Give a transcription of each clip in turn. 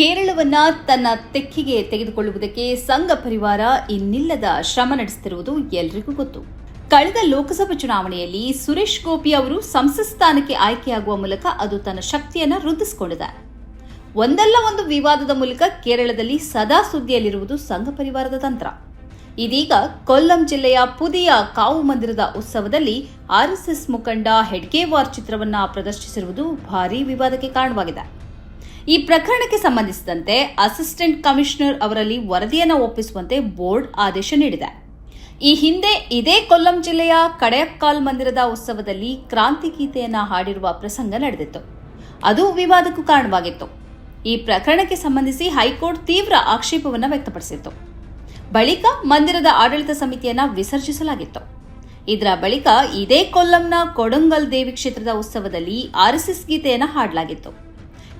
ಕೇರಳವನ್ನ ತನ್ನ ತೆಕ್ಕಿಗೆ ತೆಗೆದುಕೊಳ್ಳುವುದಕ್ಕೆ ಸಂಘ ಪರಿವಾರ ಇನ್ನಿಲ್ಲದ ಶ್ರಮ ನಡೆಸುತ್ತಿರುವುದು ಎಲ್ರಿಗೂ ಗೊತ್ತು. ಕಳೆದ ಲೋಕಸಭಾ ಚುನಾವಣೆಯಲ್ಲಿ ಸುರೇಶ್ ಗೋಪಿ ಅವರು ಸಂಸತ್ ಸ್ಥಾನಕ್ಕೆ ಆಯ್ಕೆಯಾಗುವ ಮೂಲಕ ಅದು ತನ್ನ ಶಕ್ತಿಯನ್ನು ವೃದ್ಧಿಸಿಕೊಂಡಿದೆ. ಒಂದಲ್ಲ ಒಂದು ವಿವಾದದ ಮೂಲಕ ಕೇರಳದಲ್ಲಿ ಸದಾ ಸುದ್ದಿಯಲ್ಲಿರುವುದು ಸಂಘ ಪರಿವಾರದ ತಂತ್ರ. ಇದೀಗ ಕೊಲ್ಲಂ ಜಿಲ್ಲೆಯ ಪುದಿಯ ಕಾವು ಮಂದಿರದ ಉತ್ಸವದಲ್ಲಿ ಆರ್ಎಸ್ಎಸ್ ಮುಖಂಡ ಹೆಡ್ಗೇವಾರ್ ಚಿತ್ರವನ್ನ ಪ್ರದರ್ಶಿಸಿರುವುದು ಭಾರೀ ವಿವಾದಕ್ಕೆ ಕಾರಣವಾಗಿದೆ. ಈ ಪ್ರಕರಣಕ್ಕೆ ಸಂಬಂಧಿಸಿದಂತೆ ಅಸಿಸ್ಟೆಂಟ್ ಕಮಿಷನರ್ ಅವರಲ್ಲಿ ವರದಿಯನ್ನು ಒಪ್ಪಿಸುವಂತೆ ಬೋರ್ಡ್ ಆದೇಶ ನೀಡಿದೆ. ಈ ಹಿಂದೆ ಇದೇ ಕೊಲ್ಲಂ ಜಿಲ್ಲೆಯ ಕಡೆಯಕ್ಕಾಲ್ ಮಂದಿರದ ಉತ್ಸವದಲ್ಲಿ ಕ್ರಾಂತಿ ಗೀತೆಯನ್ನು ಹಾಡಿರುವ ಪ್ರಸಂಗ ನಡೆದಿತ್ತು. ಅದು ವಿವಾದಕ್ಕೂ ಕಾರಣವಾಗಿತ್ತು. ಈ ಪ್ರಕರಣಕ್ಕೆ ಸಂಬಂಧಿಸಿ ಹೈಕೋರ್ಟ್ ತೀವ್ರ ಆಕ್ಷೇಪವನ್ನು ವ್ಯಕ್ತಪಡಿಸಿತ್ತು. ಬಳಿಕ ಮಂದಿರದ ಆಡಳಿತ ಸಮಿತಿಯನ್ನು ವಿಸರ್ಜಿಸಲಾಗಿತ್ತು. ಇದರ ಬಳಿಕ ಇದೇ ಕೊಲ್ಲಂನ ಕೊಡಂಗಲ್ ದೇವಿ ಕ್ಷೇತ್ರದ ಉತ್ಸವದಲ್ಲಿ ಆರ್ಎಸ್ಎಸ್ ಗೀತೆಯನ್ನು ಹಾಡಲಾಗಿತ್ತು.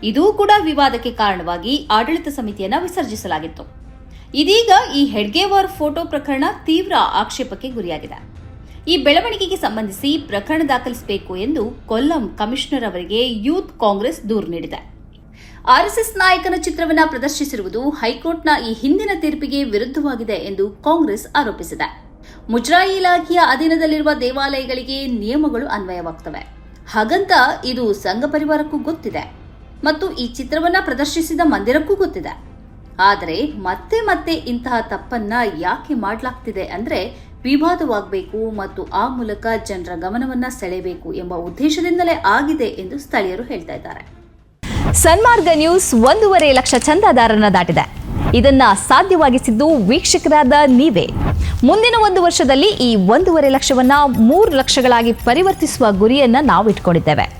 ಇದೂ ಕೂಡ ವಿವಾದಕ್ಕೆ ಕಾರಣವಾಗಿ ಆಡಳಿತ ಸಮಿತಿಯನ್ನು ವಿಸರ್ಜಿಸಲಾಗಿತ್ತು. ಇದೀಗ ಈ ಹೆಡ್ಗೇವಾರ್ ಫೋಟೋ ಪ್ರಕರಣ ತೀವ್ರ ಆಕ್ಷೇಪಕ್ಕೆ ಗುರಿಯಾಗಿದೆ. ಈ ಬೆಳವಣಿಗೆಗೆ ಸಂಬಂಧಿಸಿ ಪ್ರಕರಣ ದಾಖಲಿಸಬೇಕು ಎಂದು ಕೊಲ್ಲಂ ಕಮಿಷನರ್ ಅವರಿಗೆ ಯೂತ್ ಕಾಂಗ್ರೆಸ್ ದೂರು ನೀಡಿದೆ. ಆರ್ಎಸ್ಎಸ್ ನಾಯಕನ ಚಿತ್ರವನ್ನು ಪ್ರದರ್ಶಿಸಿರುವುದು ಹೈಕೋರ್ಟ್ನ ಈ ಹಿಂದಿನ ತೀರ್ಪಿಗೆ ವಿರುದ್ಧವಾಗಿದೆ ಎಂದು ಕಾಂಗ್ರೆಸ್ ಆರೋಪಿಸಿದೆ. ಮುಜರಾಯಿ ಇಲಾಖೆಯ ಅಧೀನದಲ್ಲಿರುವ ದೇವಾಲಯಗಳಿಗೆ ನಿಯಮಗಳು ಅನ್ವಯವಾಗುತ್ತವೆ ಹಾಗಂತ ಇದು ಸಂಘ ಪರಿವಾರಕ್ಕೂ ಗೊತ್ತಿದೆ. ಮತ್ತು ಈ ಚಿತ್ರವನ್ನ ಪ್ರದರ್ಶಿಸಿದ ಮಂದಿರಕ್ಕೂ ಗೊತ್ತಿದೆ. ಆದರೆ ಮತ್ತೆ ಮತ್ತೆ ಇಂತಹ ತಪ್ಪನ್ನ ಯಾಕೆ ಮಾಡಲಾಗ್ತಿದೆ ಅಂದ್ರೆ ವಿವಾದವಾಗಬೇಕು ಮತ್ತು ಆ ಮೂಲಕ ಜನರ ಗಮನವನ್ನ ಸೆಳೆಯಬೇಕು ಎಂಬ ಉದ್ದೇಶದಿಂದಲೇ ಆಗಿದೆ ಎಂದು ಸ್ಥಳೀಯರು ಹೇಳ್ತಾ ಇದ್ದಾರೆ. ಸನ್ಮಾರ್ಗ ನ್ಯೂಸ್ ಒಂದೂವರೆ ಲಕ್ಷ ಚಂದಾದಾರರನ್ನ ದಾಟಿದೆ. ಇದನ್ನ ಸಾಧ್ಯವಾಗಿಸಿದ್ದು ವೀಕ್ಷಕರಾದ ನೀವೇ. ಮುಂದಿನ ಒಂದು ವರ್ಷದಲ್ಲಿ ಈ ಒಂದೂವರೆ ಲಕ್ಷವನ್ನ ಮೂರು ಲಕ್ಷಗಳಾಗಿ ಪರಿವರ್ತಿಸುವ ಗುರಿಯನ್ನ ನಾವು ಇಟ್ಕೊಂಡಿದ್ದೇವೆ